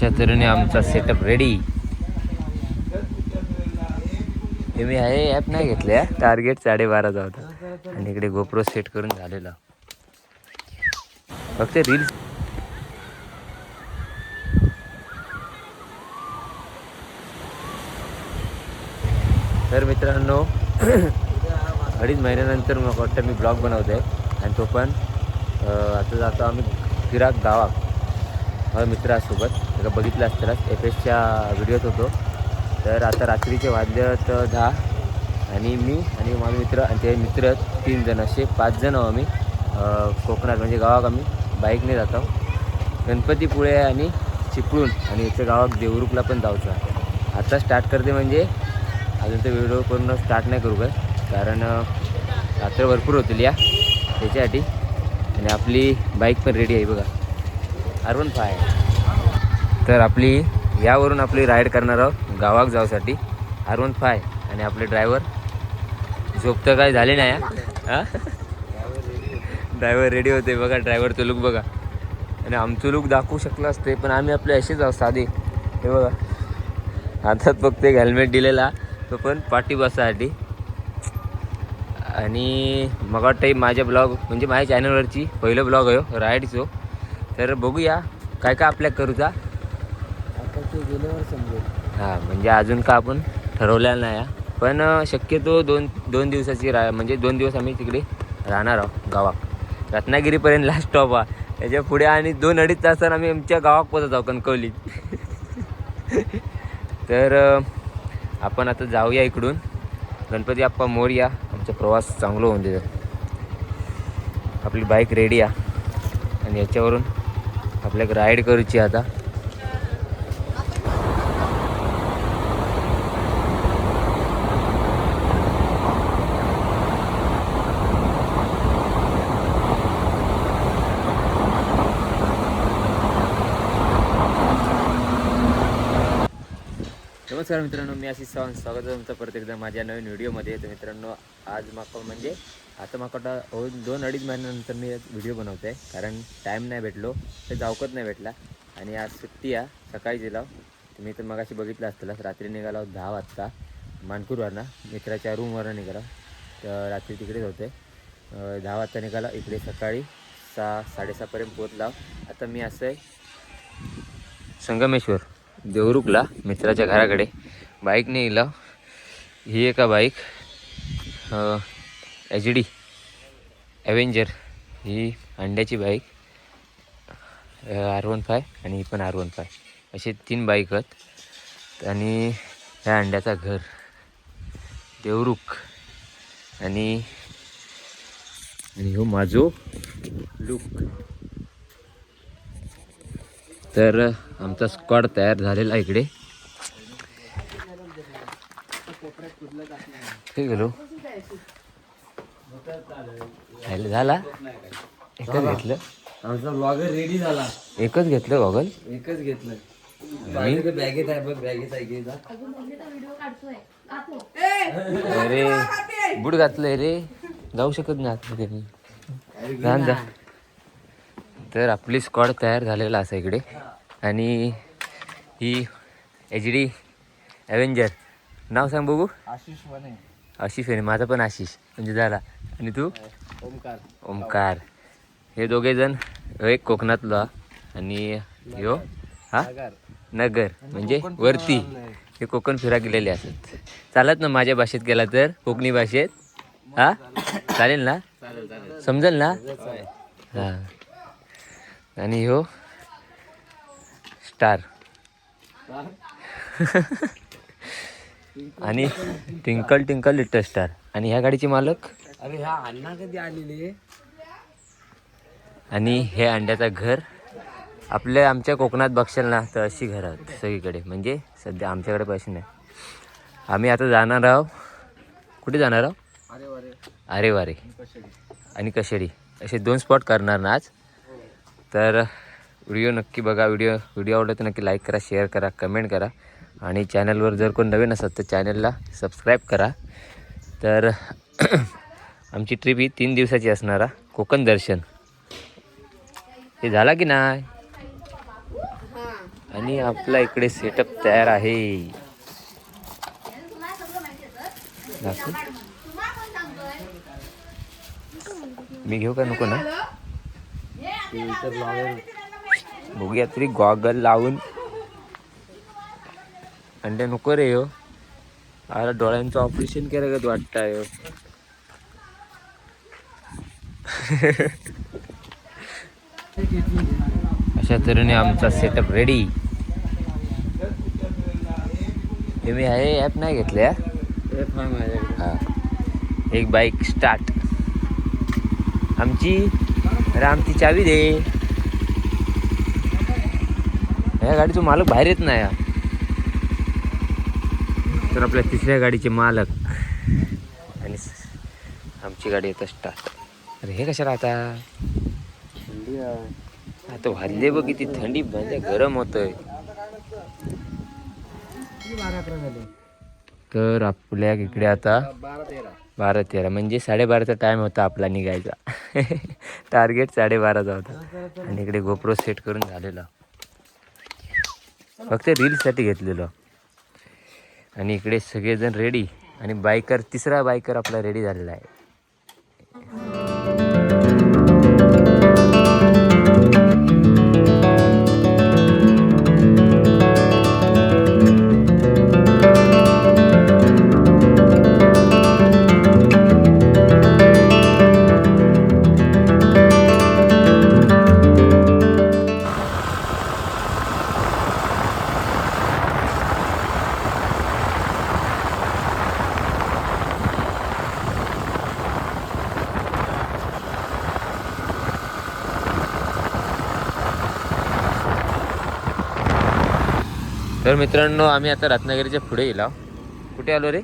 अशा तऱ्हेने आमचा सेटअप रेडी हे मी आहे ॲप नाही घेतल्या टार्गेट साडेबाराचा होता आणि इकडे गोप्रो सेट करून झालेला. फक्त रील्स तर मित्रांनो अडीच महिन्यानंतर मग वाटतं मी ब्लॉग बनवतो आहे आणि तो पण आता जातो आम्ही फिराक गावात माझ्या मित्रासोबत. एका बघितलं असतानाच एफ एसच्या व्हिडिओत होतो. तर आता रात्रीचे वाजत दहा. आणि मी आणि माझे मित्र आणि ते मित्र तीन जण. असे पाच जण आहो आम्ही. कोकणात म्हणजे गावात आम्ही बाईकने जातो गणपतीपुळे आणि चिपळूण आणि इथं गावात देवरुखला पण जायचं आता स्टार्ट करते म्हणजे अजून तर व्हिडिओ करून स्टार्ट नाही करू काय. कारण रात्र भरपूर होतील या. त्याच्यासाठी. आणि आपली बाईक पण रेडी आहे बघा. आर वन फाय तर आपली यावरून आपली राईड करणार आहोत गावाक जाऊसाठी. आर वन फाय आणि आपले ड्रायव्हर झोप तर काय झाले नाही हा? ड्रायव्हर रेडी होते बघा ड्रायव्हरचं लुक बघा. आणि आमचं लुक दाखवू शकलं असते पण आम्ही आपले असेच आहोत साधे. हे बघा. हातात फक्त एक हेल्मेट दिलेला तो पण पाठी बसासाठी आणि मग वाटतं माझ्या ब्लॉग म्हणजे माझ्या चॅनलवरची पहिलं ब्लॉग आहे हो, राईडचो तर बघूया काय काय आपल्या करूचा. गेल्यावर समजेल. हां म्हणजे अजून का आपण ठरवलेलं नाही पण शक्यतो दोन दोन दिवसाची रा म्हणजे दोन दिवस आम्ही तिकडे राहणार आहोत गावात. रत्नागिरीपर्यंत लास्ट स्टॉप हा त्याच्या पुढे आणि दोन अडीच तासात आम्ही आमच्या गावात पोचत आहोत कणकवली तर आपण आता जाऊया इकडून. गणपती आप्पा मोरया आमचा प्रवास चांगला होऊन देतो आपली बाईक रेडी आहे. आणि याच्यावरून आपल्याला राईड करूची आता. नमस्कार मित्रांनो मी आशिष सावंत स्वागत आहे तुमचं परत एकदा माझ्या नवीन व्हिडिओमध्ये. तर मित्रांनो आज माका म्हणजे आता माका दोन अडीच महिन्यानंतर मी एक व्हिडिओ बनवतो आहे कारण टाईम नाही भेटलो तर जावकत नाही भेटला. आणि आज सुट्टी आहे सकाळी गेला. तुम्ही तर मगाशी बघितलं असतं रात्री निघाला दहा वाजता मानकूरवरनं. मित्राच्या रूमवरनं निघाला. तर रात्री तिकडेच होते. दहा वाजता निघाला इकडे सकाळी सहा साडेसहापर्यंत पोहोचला. आता मी असं आहे संगमेश्वर. देवरुखला मित्राच्या घराकडे. बाईकने गेला ही एका बाईक एच डी ॲव्हेंजर ही अंड्याची बाईक आर वन फाय आणि ही पण आर वन फाय. असे तीन बाईक आहेत. आणि ह्या अंड्याचा घर. देवरुख आणि आणि हो माझो लुक. तर आमचा स्क्वॉड तयार झालेला इकडे. गेलो झाला? एकच घेतलं. आमचा ब्लॉगर रेडी झाला. एकच घेतलं गॉगल एकच घेतलं. बॅगेत आहे बघ बॅगेत आहे. अरे बुट घातलंय रे. जाऊ शकत नाही लहान जा. तर आपली स्क्वॉड तयार झालेला असा इकडे. आणि ही एच डी ॲव्हेंजर नाव सांग बघू. आशिष म्हणे आशिष आहे माझा पण आशिष. म्हणजे झाला. आणि तू? ओमकार. ओमकार. हे दोघे जण एक कोकणातला आणि ह्यो? हा? नगर. म्हणजे वरती. हे कोकण फिरा गेलेले असत. चालत ना माझ्या भाषेत गेला तर? कोकणी भाषेत? हा? चालेल ना? समजेल ना? हा. आणि ह्यो स्टार आणि टिंकल टिंकल लिटल स्टार आणि ह्या गाडीचे मालक? अरे ह्या अण्णा कधी आलेले? आणि हे अंड्याचं घर. आपल्या आमच्या कोकणात बघशाल ना तर अशी घरं आहेत सगळीकडे. म्हणजे सध्या आमच्याकडे पैसे नाही. आम्ही आता जाणार आहोत. कुठे जाणार आहोत? अरे वारे. आणि कशेरी. असे दोन स्पॉट करणार ना आज. तर व्हिडिओ नक्की बघा. व्हिडिओ व्हिडिओ आवडला तर नक्की लाईक करा शेअर करा कमेंट करा. आणि चॅनलवर जर कोण नवीन असत तर चॅनलला सबस्क्राईब करा. तर आमची ट्रिप ही तीन दिवसाची असणार कोकण दर्शन. हे झाला की नाही? आणि आपला इकडे सेटअप तयार आहे. मी घेऊ का नको ना? बघूया तरी गॉगल लावून. अंडे नको रे हो आता डोळ्यांचं ऑपरेशन केलं वाटतं हो अशा तऱ्हेने आमचा सेटअप रेडी हे मी आहे ॲप नाही घेतले हा? हा. एक बाईक स्टार्ट आमची अरे आमची चावी दे. या गाडीचा मालक बाहेर येत नाही. तर आपल्या तिसऱ्या गाडीचे मालक. आणि आमची गाडी येत स्टार्ट अरे हे कशा राहता? आता वाजले बघ किती थंडी म्हणजे गरम होतंय. तर आपल्या इकडे आता बारा तेरा. म्हणजे साडेबाराचा टाईम होता आपला निघायचा. टार्गेट साडेबाराचा होता. आणि इकडे गोप्रो सेट करून झालेला. फक्त रील्ससाठी घेतलेलं. आणि इकडे सगळेजण रेडी आणि बायकर तिसरा बायकर आपला रेडी झालेला आहे. तर मित्रांनो आम्ही आता रत्नागिरीच्या पुढे गेलो कुठे आलो रे?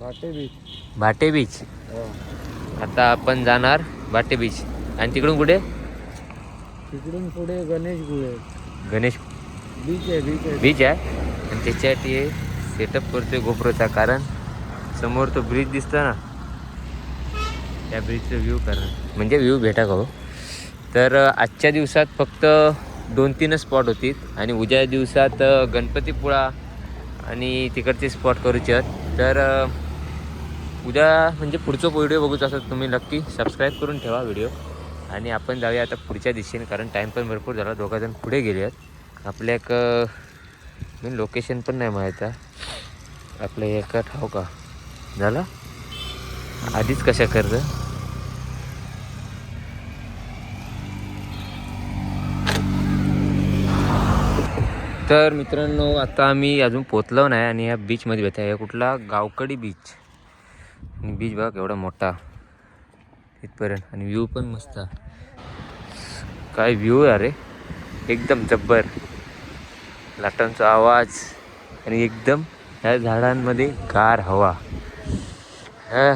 वाटे बीच भाटे बीच आता आपण जाणार भाटे बीच आणि तिकडून कुठे? तिकडून पुढे गणेश गुळे गणेश बीच आहे बीच आहे. ब्रिज आहे. आणि त्याच्यासाठी सेटअप करतोय गोप्रोचा कारण समोर तो ब्रिज दिसतो ना त्या ब्रिजचं व्ह्यू करा म्हणजे व्ह्यू भेटा का हो? तर आजच्या दिवसात फक्त दोन तीनच स्पॉट होतील आणि उद्या दिवसात गणपतीपुळा आणि तिकडचे स्पॉट करूचे आहेत. तर उद्या म्हणजे पुढचं व्हिडिओ बघूच असं तुम्ही. नक्की सबस्क्राईब करून ठेवा व्हिडिओ आणि आपण जाऊया आता पुढच्या दिशेने कारण टाईम पण भरपूर झाला. दोघाजण पुढे गेले आहेत. आपल्या एक मी लोकेशन पण नाही माहीत आपलं एका ठाव का झालं? आधीच कशा करतं तर मित्रांनो आता आम्ही अजून पोचलो नाही आणि या बीचमध्ये भेटत आहे कुठला? गावकडी बीच आणि बीच बघा केवढा मोठा. इथपर्यंत. आणि व्ह्यू पण मस्त. आहे. काय व्ह्यू आहे अरे? एकदम जब्बर. लाटांचा आवाज. आणि एकदम ह्या झाडांमध्ये गार हवा. हा.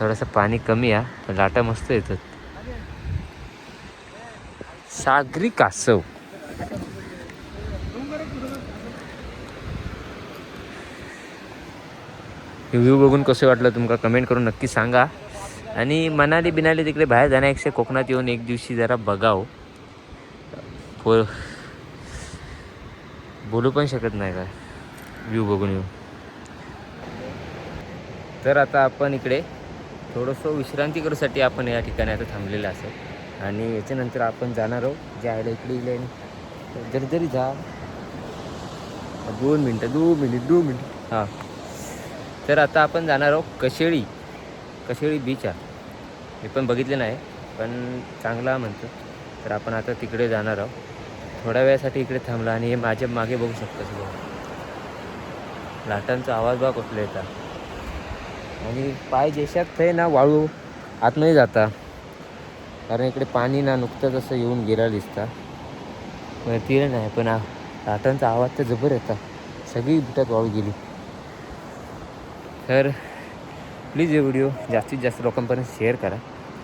थोडंसं पाणी कमी आहे पण लाटा मस्त येतात. सागरी कासव. व्ह्यू बघून कसं वाटलं तुमका कमेंट करून नक्की सांगा. आणि मनाली बिनाली तिकडे बाहेर जाण्यापेक्षा कोकणात येऊन एक दिवशी जरा बघाव. हो बोलू पण शकत नाही का व्ह्यू बघून येऊ तर आता आपण इकडे थोडंसं विश्रांती करूसाठी आपण या ठिकाणी आता थांबलेलं असं आणि याच्यानंतर आपण जाणार आहोत जे आयला इकडे. इले जरी जरी जा. दोन मिनटं दोन मिनिट दोन मिनिट. हां. तर आता आपण जाणार आहोत कशेळी. कशेळी बीच आहे मी पण बघितले नाही पण चांगला म्हणतो. तर आपण आता तिकडे जाणार आहोत. थोड्या वेळासाठी इकडे थांबला आणि हे माझ्या मागे बघू शकतो सगळं. लाटांचा आवाज बा कुठला येतात. आणि पाय जेशात थे ना वाळू. आतमध्ये जाता. कारण इकडे पाणी ना नुकतंच असं येऊन गेला दिसता. ती नाही पण आ- लाटांचा आवाज तर जबर येतात सगळी बुटात वाळू गेली. तर प्लीज हे व्हिडिओ जास्तीत जास्त लोकांपर्यंत शेअर करा.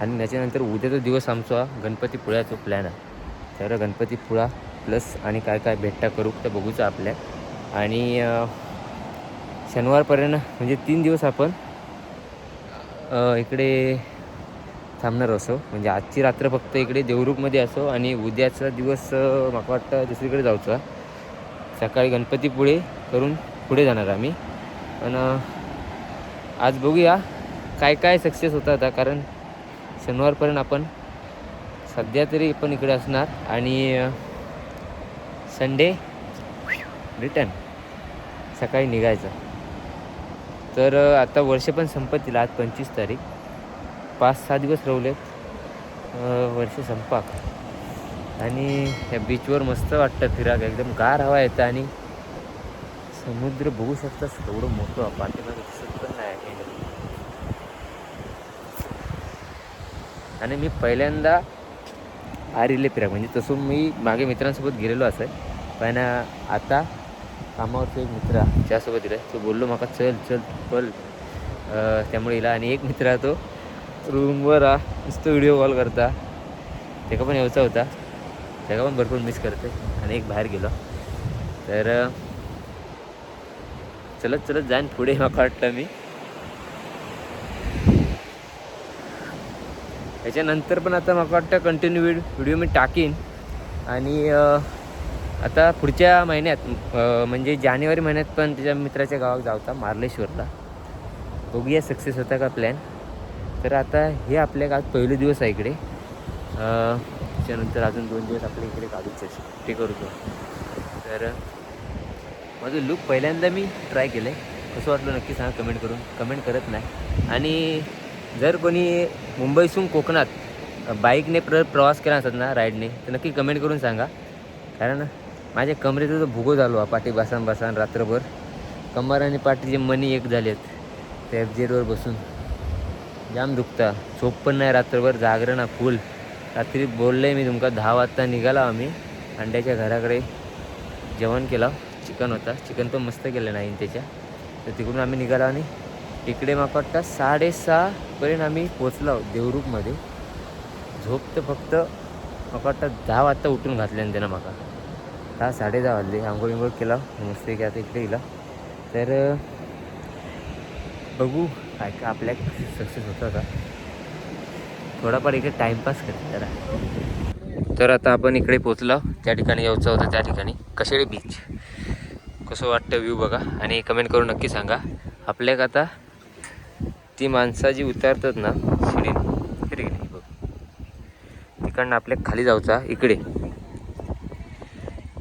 आणि त्याच्यानंतर उद्याचा दिवस आमचा गणपतीपुळ्याचा प्लॅन आहे. तर गणपतीपुळा प्लस आणि काय काय भेटता करू तर बघूचं आपल्या. आणि शनिवारपर्यंत म्हणजे तीन दिवस आपण इकडे थांबणार असो. म्हणजे आजची रात्र फक्त इकडे देवरूखमध्ये असो आणि उद्याचा दिवस मला वाटतं दुसरीकडे जाऊचा. सकाळी गणपतीपुळे करून पुढे जाणार आम्ही. पण आज बघूया काय काय सक्सेस होता आता. कारण शनिवारपर्यंत आपण सध्या तरी पण इकडे असणार आणि संडे रिटर्न सकाळी निघायचं. तर आता वर्ष पण संपत येईल आज पंचवीस तारीख. पाच सहा दिवस रवलेत. वर्ष संपाक. आणि या बीचवर मस्त वाटतं फिराक एकदम गार हवा येतं आणि समुद्र बघू शकतास एवढं मोठं पाठीमागे दिसत पण नाही आणि मी पहिल्यांदा आरिले फिराक म्हणजे तसं मी मागे मित्रांसोबत गेलेलो असं. पण आता कामावरचा एक मित्र ज्यासोबत दिला तो बोललो माका चल चल पल त्यामुळे इला आणि एक मित्र तो. रूमवर आ नुसतं व्हिडिओ कॉल करता. त्याका पण यायचा होता. त्याका पण भरपूर मिस करते. आणि एक बाहेर गेलो. तर चलत चलत जाईन पुढे माका वाटलं मी. त्याच्यानंतर पण आता मला वाटतं कंटिन्यू व्हिडिओ मी टाकीन. आणि आता पुढच्या महिन्यात म्हणजे जानेवारी महिन्यात पण त्याच्या मित्राच्या गावात जावता मार्लेश्वरला. बघूया सक्सेस होता का प्लॅन तर आता हे आपल्या गावात पहिले दिवस आहे इकडे. त्याच्यानंतर अजून दोन दिवस आपल्या इकडे काढूच ते करतो. तर माझं लुक पहिल्यांदा मी ट्राय केलं आहे कसं वाटलं नक्की सांगा कमेंट करून. कमेंट करत नाही. आणि जर कोणी मुंबईसून कोकणात बाईकने प्र प्रवास केला असतात ना राईडने तर नक्की कमेंट करून सांगा. कारण माझ्या कमरेचा जो भुगो झालो हा पाठी बसान बसान रात्रभर. कमर आणि पाठीचे मनी एक झालेत. त्या एफ जेडवर बसून. जाम दुखता. झोप पण नाही रात्रभर जागरण फुल रात्री बोललं आहे मी तुमका दहा वाजता निघाला आम्ही. अंड्याच्या घराकडे जेवण केलं. चिकन होता. चिकन पण मस्त केलं नाही त्याच्या. तर तिकडून आम्ही निघालो आणि इकडे माका वाटतं साडेसहापर्यंत आम्ही पोचलो देवरूपमध्ये. झोप तर फक्त माका वाटतं दहा वाजता उठून घातल्यानं त्यानं माका. दहा साडे दहा वाजले. आंघोळ विंघोळ केला. मस्त की आता इकडे गेला. तर बघू. काय काय आपल्या सक्सेस होतं का थोडाफार इकडे टाईमपास करते जरा. तर आता आपण इकडे पोचलो त्या ठिकाणी यायचं होतं त्या ठिकाणी. कशेळी बीच कसं वाटतं व्ह्यू बघा. आणि कमेंट करून नक्की सांगा. आपल्याक आता ती माणसं जी उतरतात ना शिडी फिरी गेली बघ. तिकडनं आपल्या खाली जाऊचा इकडे.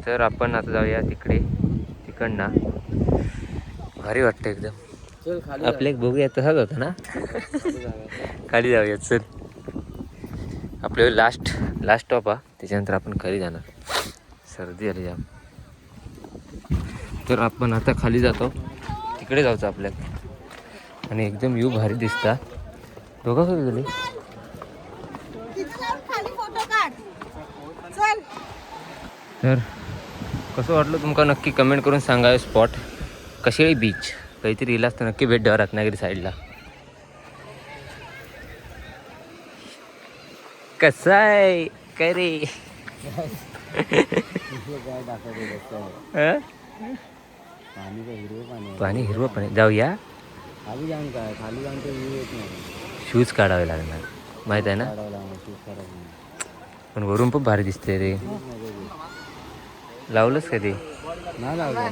तर आपण आता जाऊया तिकडे. तिकडनं. भारी वाटतं एकदम. आपल्या बघूया तसाच होता ना? खाली जाऊया चल. आपल्या लास्ट लास्ट स्टॉप हा. त्याच्यानंतर आपण खाली जाणार. सर्दी आली जाम. तर आपण आता खाली जातो. तिकडे जायचं आपल्याला. आणि एकदम व्ह्यू भारी दिसता. दोघं कधी गेले? तिथं जाऊन खाली फोटो काढ. चल. तर कसं वाटलं तुमका नक्की कमेंट करून सांगा स्पॉट कशेळी बीच काहीतरी इलाज तर नक्की भेट द्या रत्नागिरी साईडला कसं आहे? काय रे? हं? पाणी हिरवं पाणी जाऊया? खाली जाऊन काय? खाली जाऊन तर व्ह्यू येत नाही. शूज काढावे लागणार. माहीत आहे ना. पण वरून पण भारी दिसते रे. लावलंच का ते? नाही लावलं.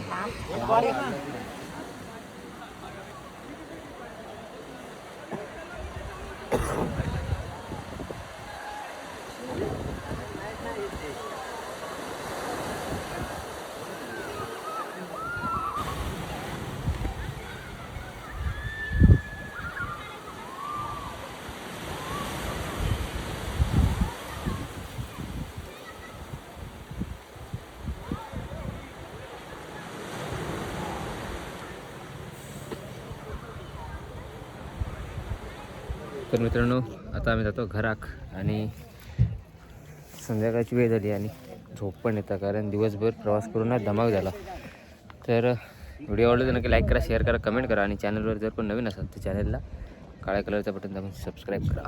तर मित्रांनो आता आम्ही जातो घराक आणि संध्याकाळची वेळ झाली आणि झोप पण येतं कारण दिवसभर प्रवास करून धमाक झाला. तर व्हिडिओ आवडला तर नक्की लाईक करा शेअर करा कमेंट करा आणि चॅनलवर जर कोण नवीन असाल तर चॅनलला काळ्या कलरचा बटन दाबून सबस्क्राईब करा.